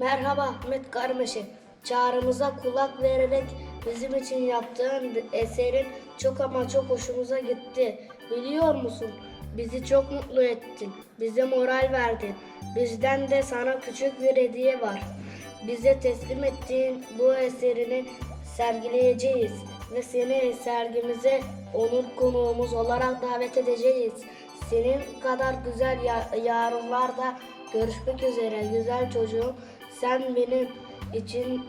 Merhaba Ahmet Karmaşık. Çağrımıza kulak vererek bizim için yaptığın eserin çok ama çok hoşumuza gitti. Biliyor musun? Bizi çok mutlu ettin. Bize moral verdin. Bizden de sana küçük bir hediye var. Bize teslim ettiğin bu eserini sergileyeceğiz ve seni sergimize onur konuğumuz olarak davet edeceğiz. Senin kadar güzel ya- yarınlarda görüşmek üzere güzel çocuğum. Sen benim için,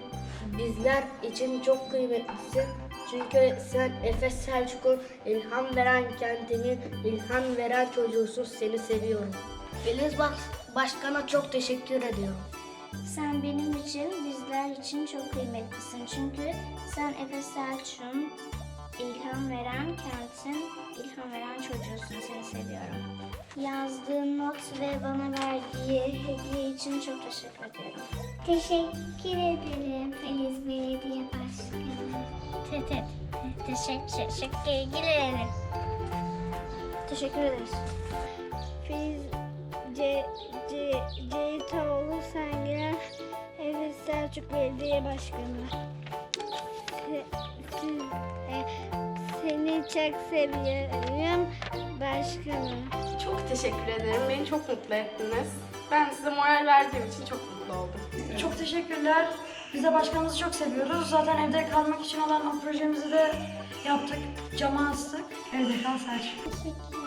bizler için çok kıymetlisin. Çünkü sen Efes Selçuk'un ilham veren kentinin ilham veren çocuğusun. Seni seviyorum. Filiz Baş- Başkan'a çok teşekkür ediyorum. Sen benim için, bizler için çok kıymetlisin. Çünkü sen Efes Selçuk'un ilham veren kentin, ilham veren çocuğusun. Seni seviyorum. Yazdığın not ve bana verdiği hediye için çok teşekkür ediyorum. Teşekkür ederim Feliz Belediye Başkanı. Tetet. Teşekkür, teşekkür ederim. Teşekkür ederiz. Filiz C, C, Ceytoğlu Sengiren Efes Selçuk Belediye Başkanı. Çok seviyorum başkanım. Çok teşekkür ederim. Beni çok mutlu ettiniz. Ben size moral verdiğim için çok mutlu oldum. Çok teşekkürler. Biz de başkanımızı çok seviyoruz. Zaten evde kalmak için olan o projemizi de yaptık. Cama astık. Evde kal Selçuk. Teşekkür